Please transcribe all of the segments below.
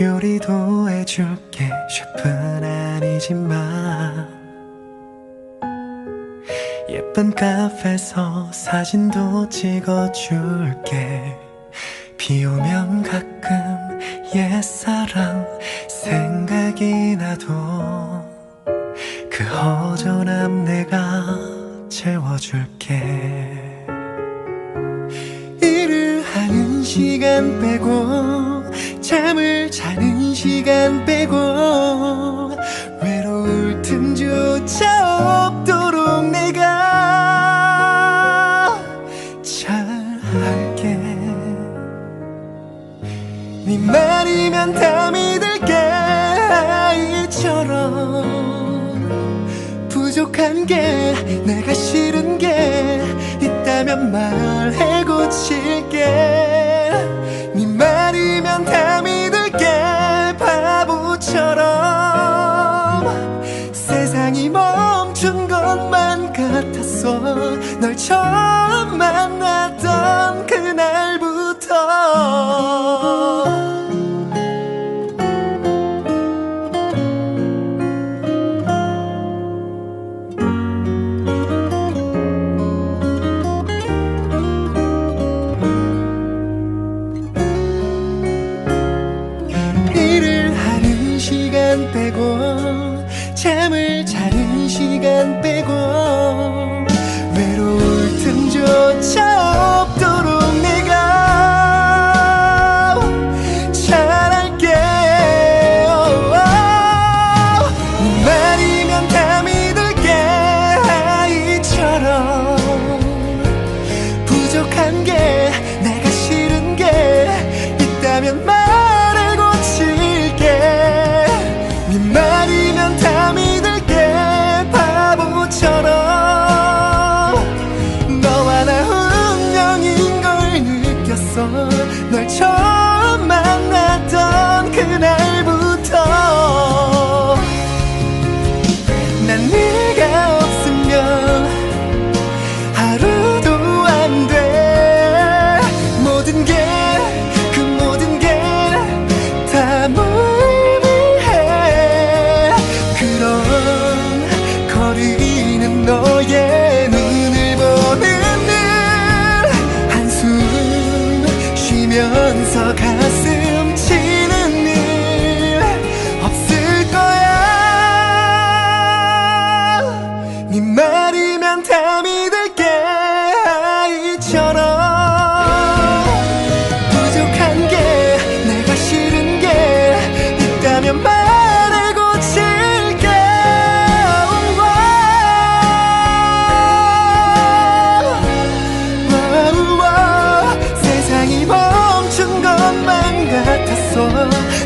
요리도 해줄게. 셰프는 아니지만 예쁜 카페에서 사진도 찍어줄게. 비 오면 가끔 옛사랑 생각이 나도 그 허전함 내가 채워줄게. 일을 하는 시간 빼고 잠을 자는 시간 빼고 외로울 틈조차 없도록 내가 잘할게. 네 말이면 다 믿을게. 아이처럼 부족한 게 내가 싫은 게 있다면 말해 고칠게 널 처음 만났던 그날부터. 일을 하는 시간 빼고 잠을 자는 시간 빼고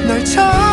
널 찾아